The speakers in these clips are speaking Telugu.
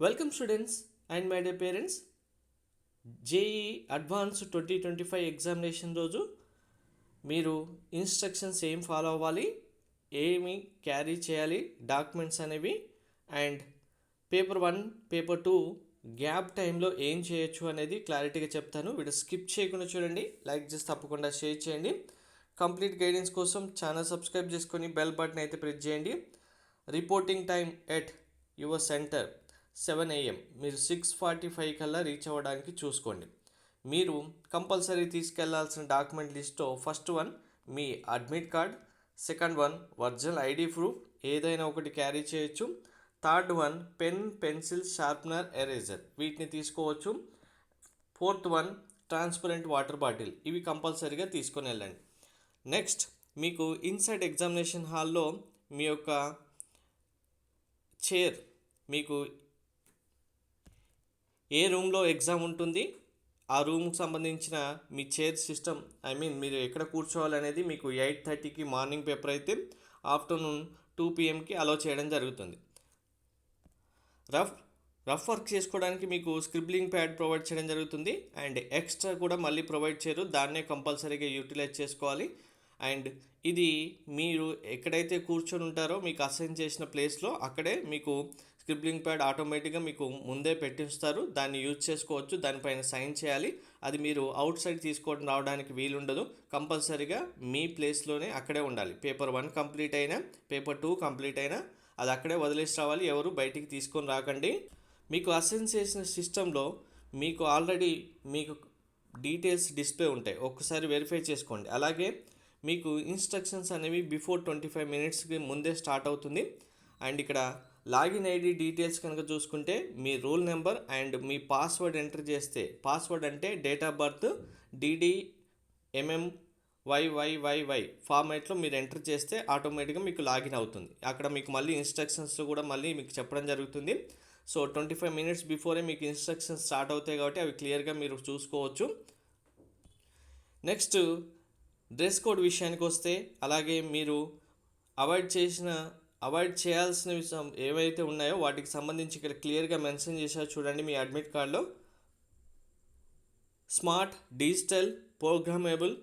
Welcome students and my dear parents JE advanced twenty twenty five examination రోజు మీరు ఇన్స్ట్రక్షన్స్ ఏం ఫాలో అవ్వాలి ఏమి క్యారీ చేయాలి డాక్యుమెంట్స్ అనేవి and paper one paper two gap టైంలో ఏం చేయొచ్చు అనేది క్లారిటీగా చెప్తాను. వీడియో స్కిప్ చేయకుండా చూడండి లైక్ చేసి తప్పకుండా షేర్ చేయండి. కంప్లీట్ గైడెన్స్ కోసం ఛానల్ సబ్స్క్రైబ్ చేసుకొని బెల్ బటన్ అయితే ప్రెస్ చేయండి. Reporting time at your centre seven AM మీరు సిక్స్ ఫార్టీ ఫైవ్ కల్లా రీచ్ అవ్వడానికి చూసుకోండి. మీరు కంపల్సరీ తీసుకెళ్ళాల్సిన డాక్యుమెంట్ లిస్ట్లో ఫస్ట్ వన్ మీ admit card second one original ID proof ఏదైనా ఒకటి క్యారీ చేయొచ్చు third one pen pencil sharpener eraser వీటిని తీసుకోవచ్చు fourth one transparent water bottle ఇవి కంపల్సరీగా తీసుకొని వెళ్ళండి. నెక్స్ట్ మీకు ఇన్సైడ్ ఎగ్జామినేషన్ హాల్లో మీ యొక్క చైర్ మీకు ఏ రూమ్లో ఎగ్జామ్ ఉంటుంది? ఆ రూమ్కి సంబంధించిన మీ చైర్ సిస్టమ్ ఐ మీన్ మీరు ఎక్కడ కూర్చోవాలనేది మీకు ఎయిట్ థర్టీకి మార్నింగ్ పేపర్ అయితే ఆఫ్టర్నూన్ టూ పిఎంకి అలో చేయడం జరుగుతుంది. రఫ్ రఫ్ వర్క్ చేసుకోవడానికి మీకు స్క్రిబ్లింగ్ ప్యాడ్ ప్రొవైడ్ చేయడం జరుగుతుంది. అండ్ ఎక్స్ట్రా కూడా మళ్ళీ ప్రొవైడ్ చేయరు. దాన్నే కంపల్సరీగా యూటిలైజ్ చేసుకోవాలి. అండ్ ఇది మీరు ఎక్కడైతే కూర్చొని ఉంటారో మీకు అసైన్ చేసిన ప్లేస్లో అక్కడే మీకు స్క్రిబ్లింగ్ ప్యాడ్ ఆటోమేటిక్గా మీకు ముందే పెట్టిస్తారు. దాన్ని యూజ్ చేసుకోవచ్చు. దానిపైన సైన్ చేయాలి. అది మీరు అవుట్ సైడ్ తీసుకోవడం రావడానికి వీలుండదు. కంపల్సరీగా మీ ప్లేస్లోనే అక్కడే ఉండాలి. పేపర్ వన్ కంప్లీట్ అయినా పేపర్ టూ కంప్లీట్ అయినా అది అక్కడే వదిలేసి రావాలి. ఎవరు బయటికి తీసుకొని రాకండి. మీకు అసెన్స్ చేసిన సిస్టంలో మీకు ఆల్రెడీ మీకు డీటెయిల్స్ డిస్ప్లే ఉంటాయి. ఒక్కసారి వెరిఫై చేసుకోండి. అలాగే మీకు ఇన్స్ట్రక్షన్స్ అనేవి బిఫోర్ ట్వంటీ ఫైవ్ మినిట్స్కి ముందే స్టార్ట్ అవుతుంది. అండ్ ఇక్కడ లాగిన్ ఐడి డీటెయిల్స్ కనుక చూసుకుంటే మీ రూల్ నెంబర్ అండ్ మీ పాస్వర్డ్ ఎంటర్ చేస్తే పాస్వర్డ్ అంటే date of birth DD MM YYYY ఫార్మేట్లో మీరు ఎంటర్ చేస్తే ఆటోమేటిక్గా మీకు లాగిన్ అవుతుంది. అక్కడ మీకు మళ్ళీ ఇన్స్ట్రక్షన్స్ కూడా మళ్ళీ మీకు చెప్పడం జరుగుతుంది. సో ట్వంటీ ఫైవ్ మినిట్స్ బిఫోరే మీకు ఇన్స్ట్రక్షన్స్ స్టార్ట్ అవుతాయి కాబట్టి అవి క్లియర్గా మీరు చూసుకోవచ్చు. నెక్స్ట్ డ్రెస్ కోడ్ విషయానికి వస్తే అలాగే మీరు అవాయిడ్ చేసిన అవాయిడ్ చేయాల్సినవి ఏవైతే ఉన్నాయో వాటికి సంబంధించి ఇక్కడ క్లియర్గా మెన్షన్ చేశారు చూడండి మీ అడ్మిట్ కార్డులో. Smart digital programmable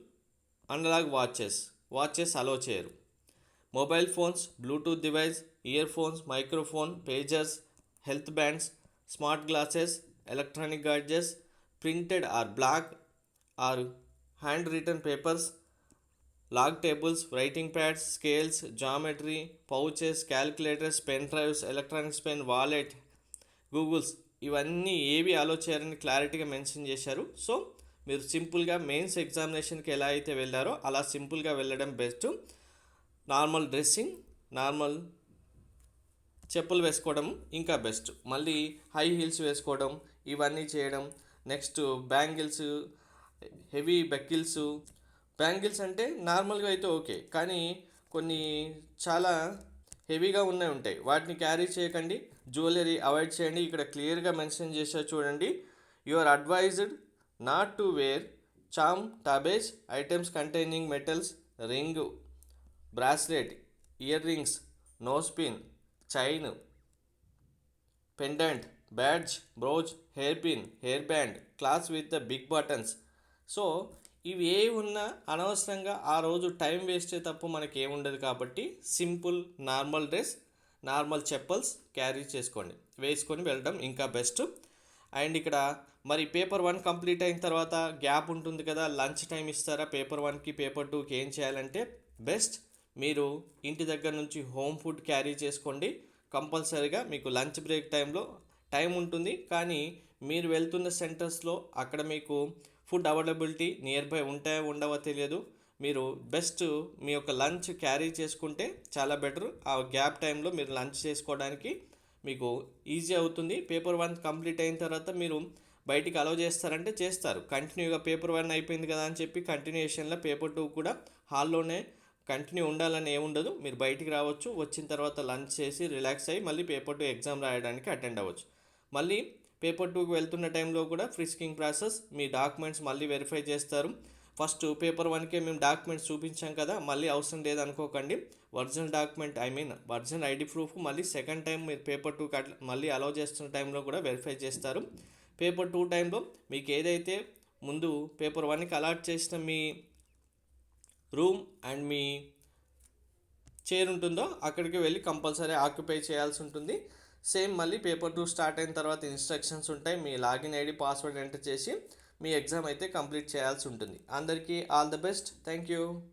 analog watches watches allow చేయరు. Mobile phones Bluetooth device ear phones microphone pagers health bands smart glasses electronic gadgets printed or blank or hand written papers log tables writing pads scales geometry pouches calculators pen drives electronics pen wallet goggles ఇవన్నీ ఏవి అలో చేయాలని క్లారిటీగా మెన్షన్ చేశారు. సో మీరు సింపుల్గా మెయిన్స్ ఎగ్జామినేషన్కి ఎలా అయితే వెళ్ళారో అలా సింపుల్గా వెళ్ళడం బెస్ట్ నార్మల్ డ్రెస్సింగ్ నార్మల్ చెప్పులు వేసుకోవడం ఇంకా బెస్ట్ మళ్ళీ హై హీల్స్ వేసుకోవడం ఇవన్నీ చేయడం. Next bangles heavy buckles bangles అంటే నార్మల్గా అయితే ఓకే. కానీ కొన్ని చాలా హెవీగా ఉన్నాయి ఉంటాయి. వాటిని క్యారీ చేయకండి. జ్యువెలరీ అవాయిడ్ చేయండి. ఇక్కడ క్లియర్గా మెన్షన్ చేశారు చూడండి. You are advised not to wear charm టాబేజ్ items containing metals ring bracelet ear rings nose pin chain pendant badge brooch hair pin hair band clothes with the big buttons. So ఇవి ఏ ఉన్నా అనవసరంగా ఆ రోజు టైం వేస్టే తప్ప మనకి ఏముండదు కాబట్టి simple normal dress normal chappals carry చేసుకోండి. వేసుకొని వెళ్ళడం ఇంకా బెస్ట్. అండ్ ఇక్కడ మరి పేపర్ వన్ కంప్లీట్ అయిన తర్వాత గ్యాప్ ఉంటుంది కదా లంచ్ టైం ఇస్తారా? పేపర్ వన్కి పేపర్ టూకి ఏం చేయాలంటే బెస్ట్. మీరు ఇంటి దగ్గర నుంచి హోమ్ ఫుడ్ క్యారీ చేసుకోండి. కంపల్సరీగా మీకు లంచ్ బ్రేక్ టైంలో టైం ఉంటుంది. కానీ మీరు వెళ్తున్న సెంటర్స్లో అక్కడ మీకు ఫుడ్ అవైలబిలిటీ నియర్ బై ఉంటాయో ఉండవో తెలియదు. మీరు బెస్ట్ మీ యొక్క లంచ్ క్యారీ చేసుకుంటే చాలా బెటర్. ఆ గ్యాప్ టైంలో మీరు లంచ్ చేసుకోవడానికి మీకు ఈజీ అవుతుంది. పేపర్ వన్ కంప్లీట్ అయిన తర్వాత మీరు బయటికి అలౌ చేస్తారంటే చేస్తారు. కంటిన్యూగా పేపర్ వన్ అయిపోయింది కదా అని చెప్పి కంటిన్యూషన్లో పేపర్ టూ కూడా హాల్లోనే కంటిన్యూ ఉండాలని ఏముండదు మీరు బయటికి రావచ్చు వచ్చిన తర్వాత లంచ్ చేసి రిలాక్స్ అయ్యి మళ్ళీ పేపర్ టూ ఎగ్జామ్ రాయడానికి అటెండ్ అవ్వచ్చు. మళ్ళీ పేపర్ టూకి వెళ్తున్న టైంలో కూడా ఫ్రిస్కింగ్ ప్రాసెస్ మీ డాక్యుమెంట్స్ మళ్ళీ వెరిఫై చేస్తారు. ఫస్ట్ పేపర్ వన్కే మేము డాక్యుమెంట్స్ చూపించాం కదా మళ్ళీ అవసరం లేదనుకోకండి original document I mean original ID proof మళ్ళీ సెకండ్ టైం మీరు పేపర్ టూకి అట్లా మళ్ళీ అలౌ చేస్తున్న టైంలో కూడా వెరిఫై చేస్తారు. పేపర్ టూ టైంలో మీకు ఏదైతే ముందు పేపర్ వన్కి అలాట్ చేసిన మీ రూమ్ అండ్ మీ చైర్ ఉంటుందో అక్కడికి వెళ్ళి కంపల్సరీ ఆక్యుపై చేయాల్సి ఉంటుంది. సేమ్ మళ్ళీ పేపర్ టూ స్టార్ట్ అయిన తర్వాత ఇన్స్ట్రక్షన్స్ ఉంటాయి. మీ లాగిన్ ఐడి పాస్వర్డ్ ఎంటర్ చేసి మీ ఎగ్జామ్ అయితే కంప్లీట్ చేయాల్సి ఉంటుంది. అందరికీ all the best. Thank you.